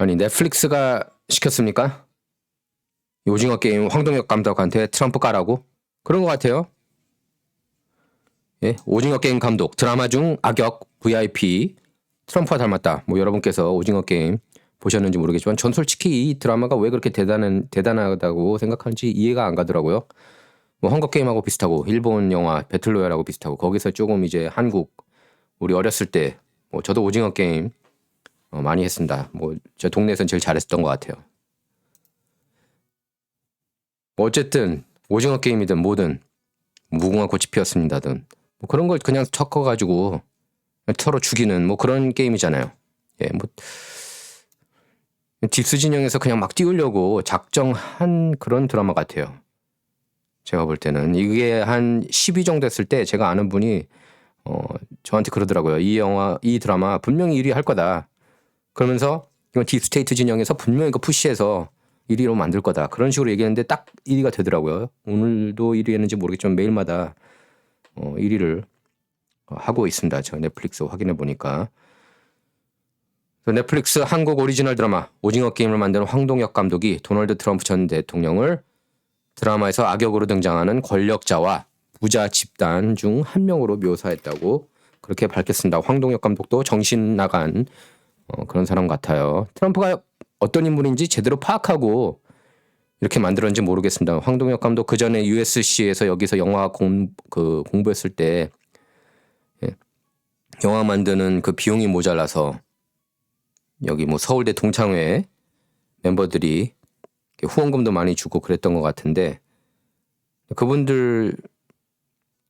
아니 넷플릭스가 시켰습니까? 이 오징어 게임 황동혁 감독한테 트럼프 까라고 그런 것 같아요. 예, 오징어 게임 감독 드라마 중 악역 VIP 트럼프와 닮았다. 뭐 여러분께서 오징어 게임 보셨는지 모르겠지만 전 솔직히 이 드라마가 왜 그렇게 대단한 대단하다고 생각하는지 이해가 안 가더라고요. 뭐 헝거 게임하고 비슷하고 일본 영화 배틀로얄하고 비슷하고 거기서 조금 이제 한국 우리 어렸을 때 뭐 저도 오징어 게임 어, 많이 했습니다. 뭐 저 동네에선 제일 잘했었던 것 같아요. 뭐 어쨌든 오징어 게임이든 뭐든 무궁화 꽃이 피었습니다든 뭐 그런 걸 그냥 섞어가지고 서로 죽이는 뭐 그런 게임이잖아요. 예, 뭐 딥스 진영에서 그냥 막 띄우려고 작정한 그런 드라마 같아요. 제가 볼 때는 이게 한 10위 정도 됐을 때 제가 아는 분이 어 저한테 그러더라고요. 이 영화 이 드라마 분명히 1위 할 거다. 그러면서 이건 딥스테이트 진영에서 분명히 이거 푸시해서 1위로 만들 거다. 그런 식으로 얘기했는데 딱 1위가 되더라고요. 오늘도 1위 했는지 모르겠지만 매일마다 어 1위를 하고 있습니다. 제가 넷플릭스 확인해 보니까. 넷플릭스 한국 오리지널 드라마 오징어 게임을 만드는 황동혁 감독이 도널드 트럼프 전 대통령을 드라마에서 악역으로 등장하는 권력자와 부자 집단 중 한 명으로 묘사했다고 그렇게 밝혔습니다. 황동혁 감독도 정신 나간 어, 그런 사람 같아요. 트럼프가 어떤 인물인지 제대로 파악하고 이렇게 만들었는지 모르겠습니다. 황동혁 감독 그 전에 USC에서 여기서 영화 공, 그 공부했을 때 예, 영화 만드는 그 비용이 모자라서 여기 뭐 서울대 동창회 멤버들이 후원금도 많이 주고 그랬던 것 같은데 그분들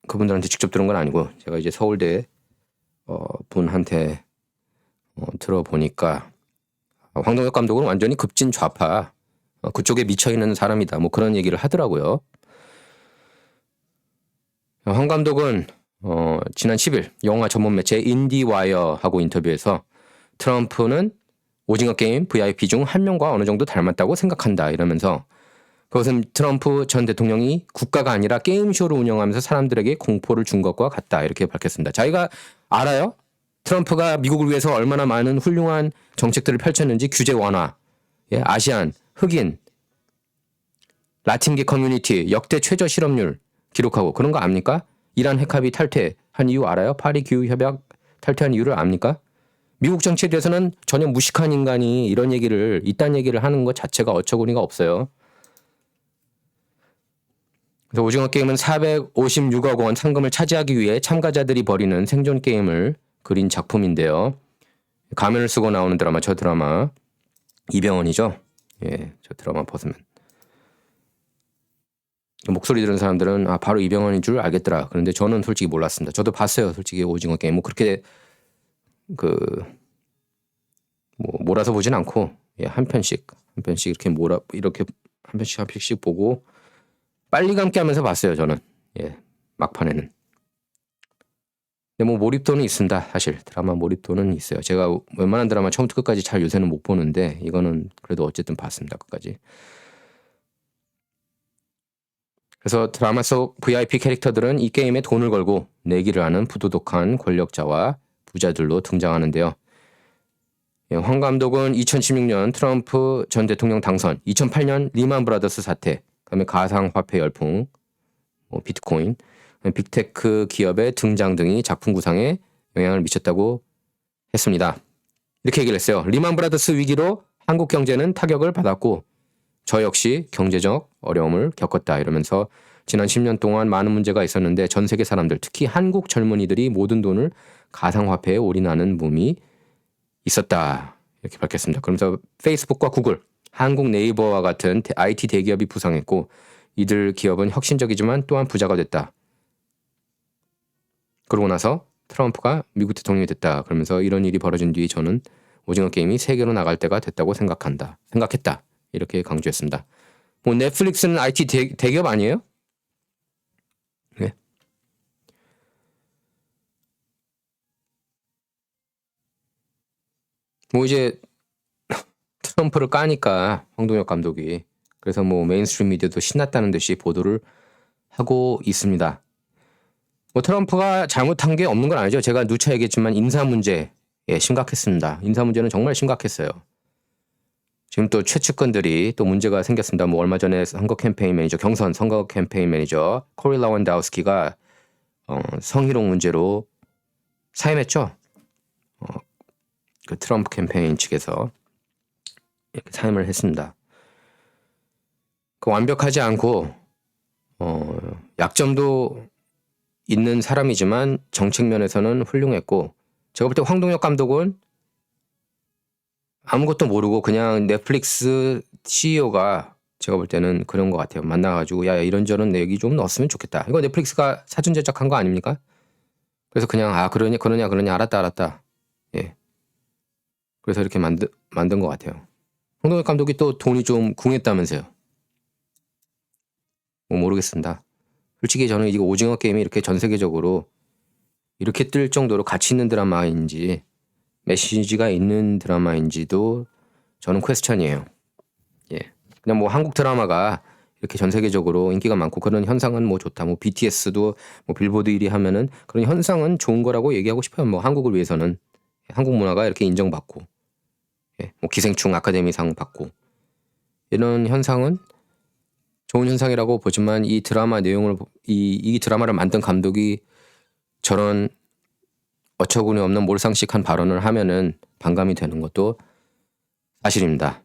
그분들한테 직접 들은 건 아니고 제가 이제 서울대 어, 분한테 어, 들어보니까 황동혁 감독은 완전히 급진 좌파 어, 그쪽에 미쳐 있는 사람이다 뭐 그런 얘기를 하더라고요. 황 감독은 어, 지난 10일 영화 전문 매체 인디와이어하고 인터뷰에서 트럼프는 오징어 게임 VIP 중 한 명과 어느 정도 닮았다고 생각한다 이러면서 그것은 트럼프 전 대통령이 국가가 아니라 게임쇼를 운영하면서 사람들에게 공포를 준 것과 같다 이렇게 밝혔습니다. 자기가 알아요? 트럼프가 미국을 위해서 얼마나 많은 훌륭한 정책들을 펼쳤는지 규제 완화, 예, 아시안, 흑인, 라틴계 커뮤니티 역대 최저 실업률 기록하고 그런 거 압니까? 이란 핵합의 탈퇴한 이유 알아요? 파리 기후 협약 탈퇴한 이유를 압니까? 미국 정치에 대해서는 전혀 무식한 인간이 이런 얘기를 이딴 얘기를 하는 것 자체가 어처구니가 없어요. 그래서 오징어 게임은 456억 원 상금을 차지하기 위해 참가자들이 벌이는 생존 게임을 그린 작품인데요. 가면을 쓰고 나오는 드라마 저 드라마 이병헌이죠. 예, 저 드라마 벗으면 목소리 들은 사람들은 아 바로 이병헌인 줄 알겠더라. 그런데 저는 솔직히 몰랐습니다. 저도 봤어요. 솔직히 오징어 게임 뭐 그렇게 그 뭐 몰아서 보진 않고 예, 한 편씩 한 편씩 이렇게 몰아 이렇게 한 편씩 한 편씩 보고 빨리 감기 하면서 봤어요. 저는 예 막판에는. 근데 뭐 몰입도는 있습니다. 사실 드라마 몰입도는 있어요. 제가 웬만한 드라마 처음부터 끝까지 잘 요새는 못 보는데 이거는 그래도 어쨌든 봤습니다. 끝까지. 그래서 드라마 속 VIP 캐릭터들은 이 게임에 돈을 걸고 내기를 하는 부도덕한 권력자와 부자들로 등장하는데요. 예, 황 감독은 2016년 트럼프 전 대통령 당선, 2008년 리만 브라더스 사태, 그다음에 가상화폐 열풍, 뭐 비트코인, 빅테크 기업의 등장 등이 작품 구상에 영향을 미쳤다고 했습니다. 이렇게 얘기를 했어요. 리만 브라더스 위기로 한국 경제는 타격을 받았고 저 역시 경제적 어려움을 겪었다 이러면서 지난 10년 동안 많은 문제가 있었는데 전 세계 사람들 특히 한국 젊은이들이 모든 돈을 가상화폐에 올인하는 붐이 있었다 이렇게 밝혔습니다. 그러면서 페이스북과 구글, 한국 네이버와 같은 IT 대기업이 부상했고 이들 기업은 혁신적이지만 또한 부자가 됐다. 그러고 나서 트럼프가 미국 대통령이 됐다. 그러면서 이런 일이 벌어진 뒤 저는 오징어 게임이 세계로 나갈 때가 됐다고 생각한다. 생각했다. 이렇게 강조했습니다. 뭐 넷플릭스는 IT 대, 대기업 아니에요? 네. 뭐 이제 트럼프를 까니까 황동혁 감독이 그래서 뭐 메인스트림 미디어도 신났다는 듯이 보도를 하고 있습니다. 뭐 트럼프가 잘못한 게 없는 건 아니죠. 제가 누차 얘기했지만 인사 문제 예, 심각했습니다. 인사 문제는 정말 심각했어요. 지금 또 최측근들이 또 문제가 생겼습니다. 뭐 얼마 전에 선거 캠페인 매니저 경선 선거 캠페인 매니저 코리 라원다우스키가 어, 성희롱 문제로 사임했죠. 어, 그 트럼프 캠페인 측에서 이렇게 사임을 했습니다. 그 완벽하지 않고 어, 약점도 있는 사람이지만 정책 면에서는 훌륭했고 제가 볼 때 황동혁 감독은 아무것도 모르고 그냥 넷플릭스 CEO가 제가 볼 때는 그런 것 같아요. 만나가지고 야 이런저런 얘기 좀 넣었으면 좋겠다. 이거 넷플릭스가 사전 제작한 거 아닙니까? 그래서 그냥 아 그러냐 그러냐 그러냐 알았다 알았다. 예. 그래서 이렇게 만든 만든 것 같아요. 황동혁 감독이 또 돈이 좀 궁했다면서요. 뭐 모르겠습니다. 솔직히 저는 이거 오징어 게임이 이렇게 전 세계적으로 이렇게 뜰 정도로 가치 있는 드라마인지 메시지가 있는 드라마인지도 저는 퀘스천이에요. 예. 그냥 뭐 한국 드라마가 이렇게 전 세계적으로 인기가 많고 그런 현상은 뭐 좋다. 뭐 BTS도 뭐 빌보드 1위 하면은 그런 현상은 좋은 거라고 얘기하고 싶어요. 뭐 한국을 위해서는 한국 문화가 이렇게 인정받고 예. 뭐 기생충 아카데미상 받고 이런 현상은 좋은 현상이라고 보지만 이 드라마 내용을 보- 이, 이 드라마를 만든 감독이 저런 어처구니 없는 몰상식한 발언을 하면은 반감이 되는 것도 사실입니다.